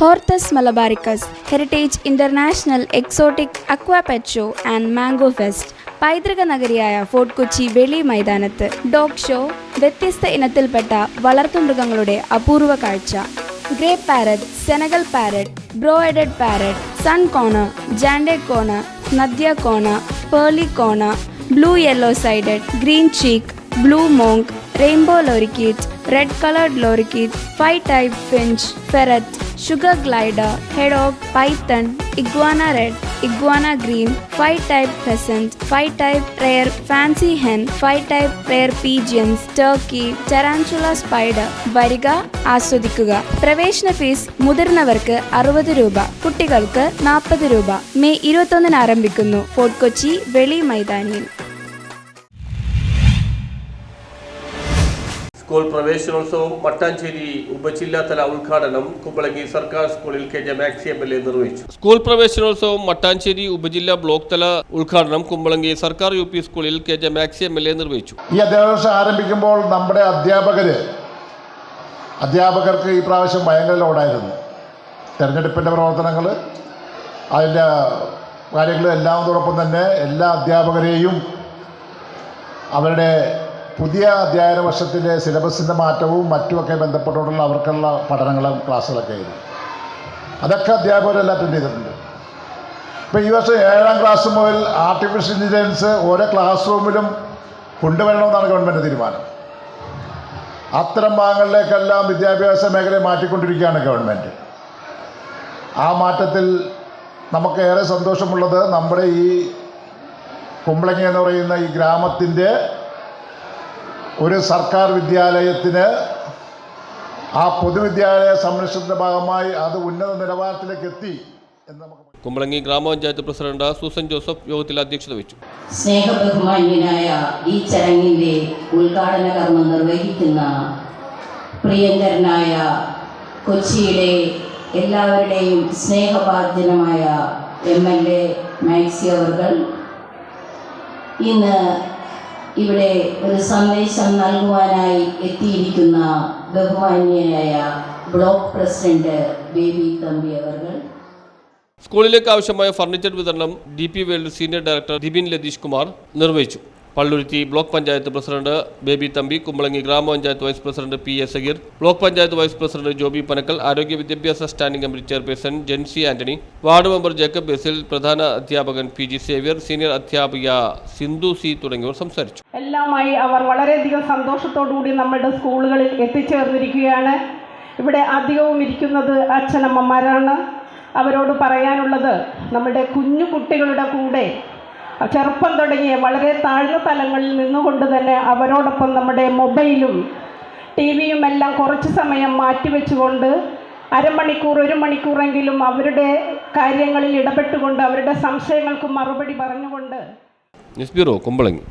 Hortus Malabaricus heritage international exotic aqua pet show and mango fest പൈതൃക നഗരിയായ fort Kochi വെളി മൈതാനത്ത്. ഡോഗ് ഷോ വ്യത്യസ്ത ഇനത്തിൽപ്പെട്ട വളർത്തുമൃഗങ്ങളുടെ അപൂർവ കാഴ്ച. Grey parrot Senegal parrot braided parrot sun conure jenday conure nanday conure pearly conure blue yellow sided green cheek blue monk rainbow lorikeet red collared lorikeet five type finch ferret sugar glider hedgehog python iguana red iguana green five type pheasant five type rare fancy hen five type rare pigeons turkey tarantula spider വരിക ആസ്വദിക്കുക. പ്രവേശന fees മുതിർന്നവർക്ക് അറുപത് രൂപ കുട്ടികൾക്ക് നാൽപ്പത് രൂപ. May ഇരുപത്തൊന്നിന് ആരംഭിക്കുന്നു. ഫോർട്ട് കൊച്ചി വെളി മൈതാനിയിൽ. സ്കൂൾ പ്രവേശനോത്സവം മട്ടാഞ്ചേരി ഉപജില്ലാതല ഉദ്ഘാടനം കുമ്പളങ്ങി സർക്കാർ സ്കൂളിൽ K J Maxi M L A നിർവഹിച്ചു. സ്കൂൾ പ്രവേശനോത്സവം മട്ടാഞ്ചേരി ഉപജില്ലാ ബ്ലോക്ക് തല ഉദ്ഘാടനം കുമ്പളങ്ങി സർക്കാർ യു പി സ്കൂളിൽ K J Maxi M L A നിർവഹിച്ചു. ഈ അധ്യാപക ആരംഭിക്കുമ്പോൾ നമ്മുടെ അധ്യാപകര് അധ്യാപകർക്ക് ഈ പ്രാവശ്യം ഭയങ്കര ലോഡായിരുന്നു. തിരഞ്ഞെടുപ്പിന്റെ പ്രവർത്തനങ്ങൾ അതിന്റെ കാര്യങ്ങളും എല്ലാതോടൊപ്പം തന്നെ എല്ലാ അധ്യാപകരെയും അവരുടെ പുതിയ അധ്യയന വർഷത്തിലെ സിലബസിന്റെ മാറ്റവും മറ്റുമൊക്കെ ബന്ധപ്പെട്ടുകൊണ്ടുള്ള അവർക്കുള്ള പഠനങ്ങളും ക്ലാസ്സുകളൊക്കെ ആയിരുന്നു. അതൊക്കെ അധ്യാപകരെല്ലാം അറ്റൻഡ് ചെയ്തിട്ടുണ്ട്. ഇപ്പോൾ ഈ വർഷം ഏഴാം ക്ലാസ് മുതൽ ആർട്ടിഫിഷ്യൽ ഇന്റലിജൻസ് ഓരോ ക്ലാസ് റൂമിലും കൊണ്ടുവരണമെന്നാണ് ഗവൺമെന്റ് തീരുമാനം. അത്തരം ഭാഗങ്ങളിലേക്കെല്ലാം വിദ്യാഭ്യാസ മേഖലയെ മാറ്റിക്കൊണ്ടിരിക്കുകയാണ് ഗവൺമെന്റ് ആ മാറ്റത്തിൽ നമുക്ക് ഏറെ സന്തോഷമുള്ളത് നമ്മുടെ ഈ കുമ്പളങ്ങി എന്ന് പറയുന്ന ഈ ഗ്രാമത്തിന്റെ ഒരു സർക്കാർ വിദ്യാലയത്തിന് ആ പൊതുവിദ്യാലയ സംരക്ഷണത്തിന്റെ ഭാഗമായി അത് ഉന്നത നിലവാരത്തിലേക്ക് എത്തി എന്ന് നമുക്ക് കുമ്പളങ്ങി ഗ്രാമപഞ്ചായത്ത് പ്രസിഡന്റ് സൂസൻ ജോസഫ് യോഗത്തിൽ അധ്യക്ഷത വഹിച്ചു. സ്നേഹബഹുമാന്യനായ ഈ ചടങ്ങിന്റെ ഉദ്ഘാടന കർമ്മം നിർവഹിക്കുന്ന പ്രിയങ്കരനായ കൊച്ചിയിലെ എല്ലാവരുടെയും സ്നേഹഭാജനമായ എം എൽ എ മാക്സി അവർ ഇന്ന് ഇവിടെ ഒരു സന്ദേശം നൽകുവാനായി എത്തിയിരിക്കുന്ന ബഹുമാന്യനായ ബ്ലോക്ക് പ്രസിഡന്റ് ബേബി തമ്പി അവർ സ്കൂളിലേക്ക് ആവശ്യമായ ഫർണിച്ചർ വിതരണം D P World senior director Dibin Latheesh Kumar നിർവഹിച്ചു. പള്ളുരുത്തി ബ്ലോക്ക് പഞ്ചായത്ത് പ്രസിഡന്റ് ബേബി തമ്പി കുമ്പളങ്ങി ഗ്രാമപഞ്ചായത്ത് vice president P A Sageer block panchayat vice president Joby Panakkal ആരോഗ്യ വിദ്യാഭ്യാസ standing committee chairperson Jency Antony ward member Jacob Basil പ്രധാന അധ്യാപകൻ P G Xavier senior അധ്യാപിക Sindhu C തുടങ്ങിയവർ സംസാരിച്ചു. എല്ലാമായി അവർ വളരെയധികം സന്തോഷത്തോടുകൂടി നമ്മുടെ സ്കൂളുകളിൽ എത്തിച്ചേർന്നിരിക്കുകയാണ്. ഇവിടെ അധികവും ഇരിക്കുന്നത് അച്ഛനമ്മമാരാണ്. അവരോട് പറയാനുള്ളത് നമ്മുടെ കുഞ്ഞു കുട്ടികളുടെ കൂടെ ചെറുപ്പം തുടങ്ങിയ വളരെ താഴ്ന്ന തലങ്ങളിൽ നിന്നുകൊണ്ട് തന്നെ അവരോടൊപ്പം നമ്മുടെ മൊബൈലും ടി വിയും എല്ലാം കുറച്ച് സമയം മാറ്റിവെച്ചുകൊണ്ട് അരമണിക്കൂർ ഒരു മണിക്കൂറെങ്കിലും അവരുടെ കാര്യങ്ങളിൽ ഇടപെട്ടുകൊണ്ട് അവരുടെ സംശയങ്ങൾക്ക് മറുപടി പറഞ്ഞുകൊണ്ട് ന്യൂസ് ബ്യൂറോ കുമ്പളങ്ങി.